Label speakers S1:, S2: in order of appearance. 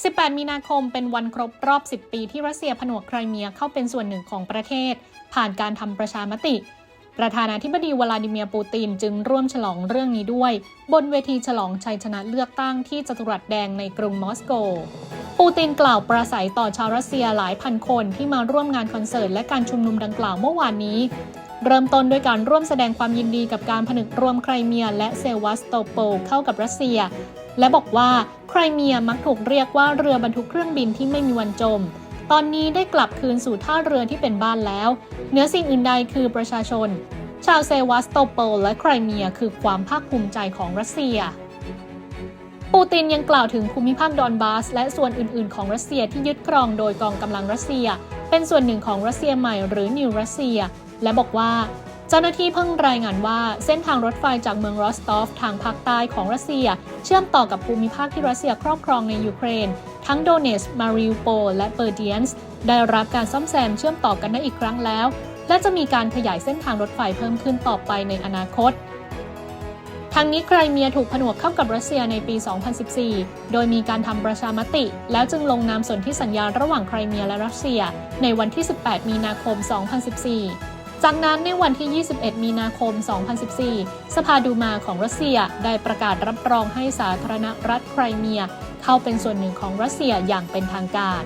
S1: 18 มีนาคมเป็นวันครบรอบ 10 ปีที่รัสเซียผนวกไครเมียเข้าเป็นส่วนหนึ่งของประเทศ ผ่านการทำประชามติ ประธานาธิบดีวลาดิเมียร์ปูตินจึงร่วมฉลองเรื่องนี้ด้วย บนเวทีฉลองชัยชนะเลือกตั้งที่จัตุรัสแดงในกรุงมอสโก ปูตินกล่าวปราศัยต่อชาวรัสเซียหลายพันคนที่มาร่วมงานคอนเสิร์ตและการชุมนุมดังกล่าวเมื่อวานนี้ เริ่มต้นด้วยการร่วมแสดงความยินดีกับการผนึกรวมไครเมีย และเซวัสโตโปเข้ากับรัสเซีย และบอกว่า ครเมียมักถูกเรียกว่าเรือบรรทุกเครื่องบินที่ไม่มีวันจม ตอนนี้ได้กลับคืนสู่ท่าเรือที่เป็นบ้านแล้วเหนือสิ่งอื่นใดคือประชาชน ชาวเซวัสโตโปลและไครเมียคือความภาคภูมิใจของรัสเซีย ปูตินยังกล่าวถึงภูมิภาคดอนบาส และส่วนอื่น ๆ ของรัสเซียที่ยึดครองโดยกองกำลังรัสเซีย เป็นส่วนหนึ่งของรัสเซียใหม่หรือนิวรัสเซีย และบอกว่า เจ้าหน้าที่เพิ่งรายงานว่าเส้นทางรถไฟจากเมืองรอสตอฟทางภาคใต้ของรัสเซีย เชื่อมต่อกับภูมิภาคที่รัสเซียครอบครองในยูเครน ทั้งโดเนสมาริอุโปลและเปอร์เดียนส์ได้รับการซ่อมแซมเชื่อมต่อกันได้อีกครั้งแล้ว และจะมีการขยายเส้นทางรถไฟเพิ่มขึ้นต่อไปในอนาคตทางนี้ไครเมียถูกผนวกเข้ากับรัสเซียในปี 2014 โดยมีการทำประชามติ แล้วจึงลงนามสนธิสัญญาระหว่างไครเมียและรัสเซีย ในวันที่ 18 มีนาคม 2014 จากนั้นในวันที่ 21 มีนาคม 2014 สภาดูมาของรัสเซียได้ประกาศรับรองให้สาธารณรัฐไครเมีย เข้าเป็นส่วนหนึ่งของรัสเซียอย่างเป็นทางการ